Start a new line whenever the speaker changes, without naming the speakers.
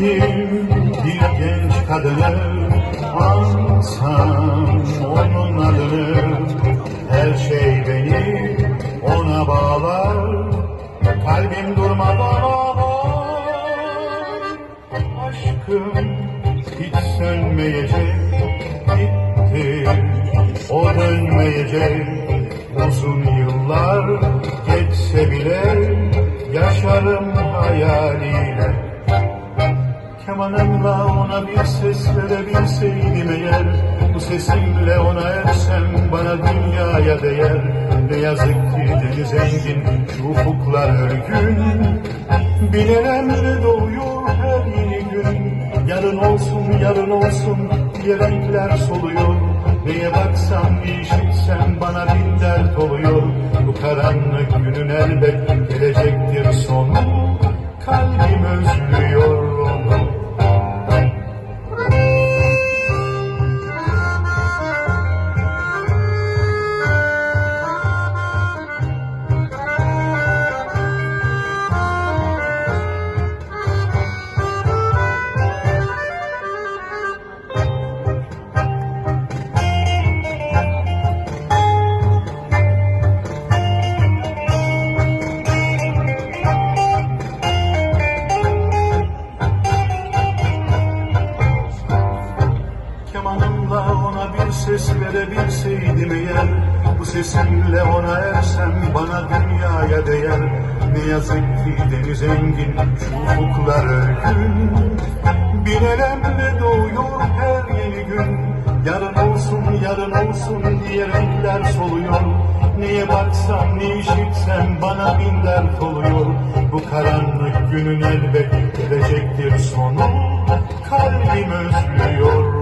sevdim bir genç kadını ansam Kalbim durmadan ağlar. Aşkım hiç sönmeyecek. Gitti. O dönmeyecek. Uzun yıllar geçse bile Yaşarım hayaliyle. Kemanımla ona bir ses verebilseydim eğer sesimle ona ersem bana dünyaya değer. Ne yazık ki deniz engin şu ufuklar örgün Bilenemle doğuyor her yeni gün. Yarın olsun yarın olsun diye renkler soluyor. Neye baksam işitsem bana bin dert oluyor. Bu karanlık günün elbet gelecektir sonu. Kalbim özlüyor Kemanımla ona bir ses verebilseydim eğer Bu sesimle ona ersem bana dünyaya değer. Ne yazık ki deniz engin şu ufuklar örgün Bir elemle doğuyor her yeni gün. Yarın olsun yarın olsun diye renkler soluyor. Neye baksam ne işitsem bana bin dert oluyor. Bu karanlık günün elbet gelecektir sonu. Kalbim özlüyor